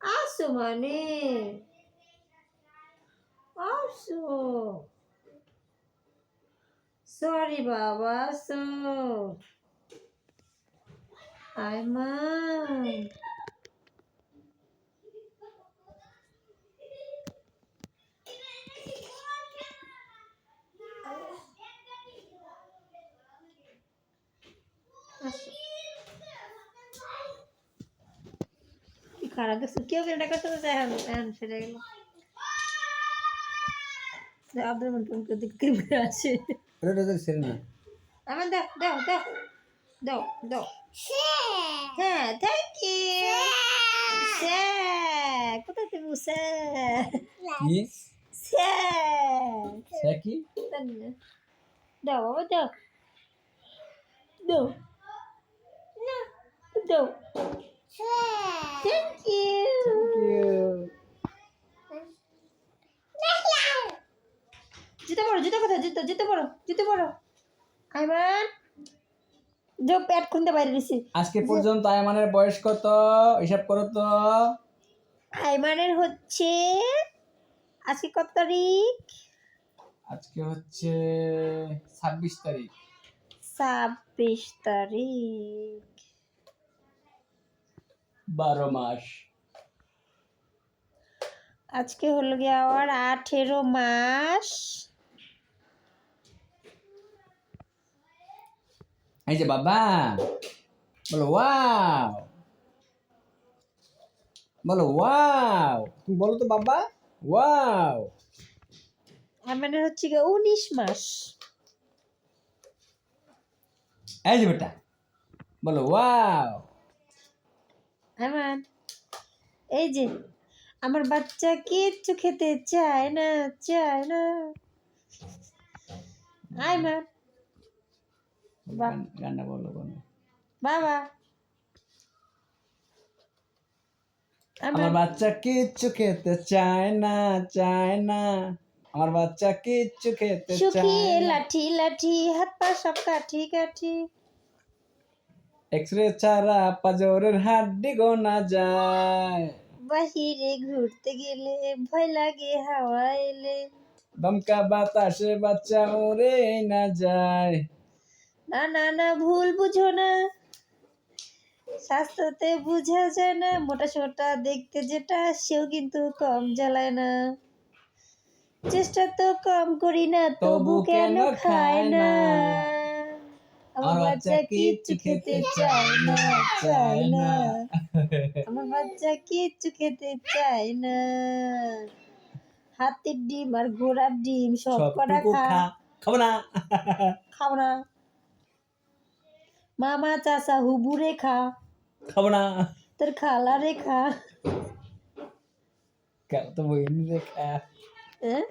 আসো মানে আসো সরি বাবা আসো আয় মা আসো কি খারাপ দেখছ? কেউ কেউ ডাকার সাথে এখন এখন সেরে গেল। আব্দুল রহমান তুমি দিকে ক্রিমে আছে ওটা তো ছেড়ে না। আমার দাও দাও দাও দাও দাও হ্যাঁ থ্যাংক ইউ স্যার কোথায় তুমি স্যার? স্যার। কি? দাও বাবা দাও দাও দাও থ্যাংক ইউ জুতো পরো জুতো কোথায়? জুতো জুতো পরো জুতো পরো। আইমান যে প্যাট খুলতে বাইরে দিছি। আজকে পর্যন্ত আয়মানের বয়স কত? হিসাব করো তো। আইমানের হচ্ছে আজকে কত তারিখ? আজকে হচ্ছে ছাব্বিশ তারিখ। ছাব্বিশ তারিখ। বারো মাস। আজকে হলো গিয়ে আবার আঠেরো মাস। এই যে বাবা বলো ওয়াও। বলো ওয়াও। তুমি বলো তো বাবা ওয়াও। আইমানের হচ্ছে গিয়ে উনিশ মাস। এই যে বেটা বলো ওয়াও। আইমান এই যে আমার বাচ্চা কিচ্ছু খেতে চায় না চায় না। গান- গানটা বলো বলো বাবা। আমার আমার বাচ্চা কিচ্ছু খেতে চায় না চায় না। আমার বাচ্চা কিচ্ছু খেতে চায় লাঠি লাঠি হাত পা সব কাঠি কাঠি। এক্সরে ছাড়া পাজরের হাড্ডি গোনা যায়। বাহিরে ঘুরতে গেলে ভয় লাগে হাওয়া এলে দমকা বাতাসে বাচ্চা ওরে না যায়। না না না ভুল বুঝো না। স্বাস্থ্যতে বুঝা যায় না মোটা সোটা দেখতে যেটা সেও কিন্তু কম জ্বালায় না। চেষ্টা তো কম করি না তবু কেন খায় না? আমার বাচ্চা কিচ্ছু খেতে চায় না চায় না। আমার বাচ্চা কিচ্ছু খেতে চায় না। হাতির ডিম আর ঘোড়ার ডিম সব কটা খা। খাব না। খাও না। মামা চাচা হুবুরে খা। খাব না। তোর খালা রেখা তো বইনি রে খা। হ্যাঁ